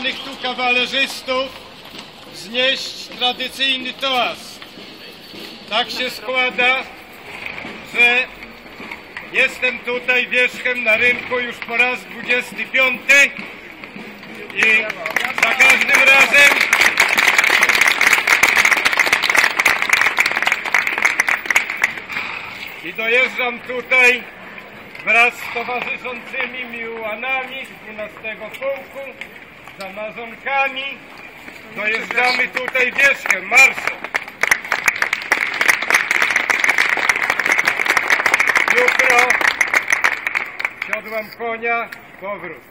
zebranych tu kawalerzystów znieść tradycyjny toast. Tak się składa, że jestem tutaj wierzchem na rynku już po raz 25 i za każdym razem i dojeżdżam tutaj wraz z towarzyszącymi mi ułanami z 12 pułku, z amazonkami. Dojeżdżamy tutaj wierzchem, marszem. Jutro siodłam konia, powrót.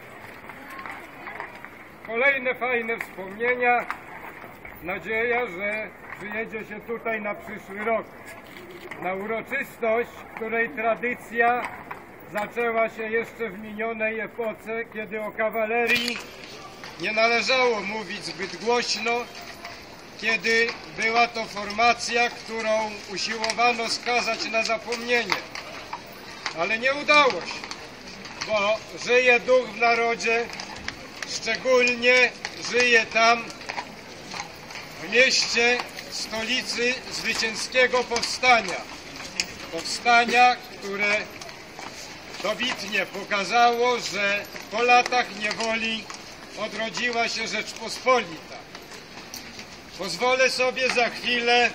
Kolejne fajne wspomnienia. Nadzieja, że przyjedzie się tutaj na przyszły rok. Na uroczystość, której tradycja zaczęła się jeszcze w minionej epoce, kiedy o kawalerii nie należało mówić zbyt głośno, kiedy była to formacja, którą usiłowano skazać na zapomnienie. Ale nie udało się, bo żyje duch w narodzie, szczególnie żyje tam w mieście, stolicy zwycięskiego powstania. Powstania, które dobitnie pokazało, że po latach niewoli odrodziła się Rzeczpospolita. Pozwolę sobie za chwilę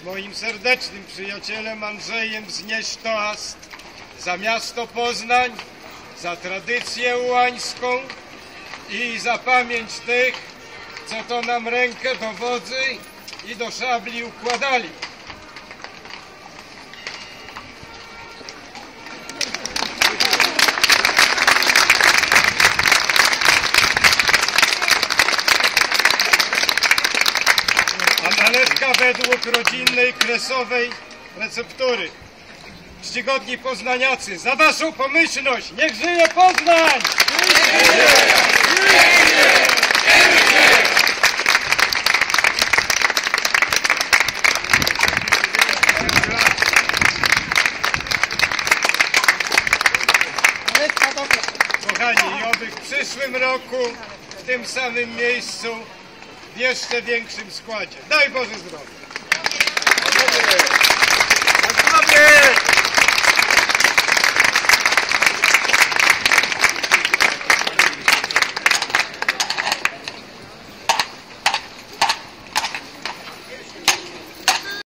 z moim serdecznym przyjacielem Andrzejem wznieść toast za miasto Poznań, za tradycję ułańską i za pamięć tych, co to nam rękę do wodzy i do szabli układali. A nalewka według rodzinnej, kresowej receptury. Czcigodni poznaniacy, za waszą pomyślność, niech żyje Poznań! Kochani, i oby w przyszłym roku w tym samym miejscu w jeszcze większym składzie. Daj Boże zdrowia!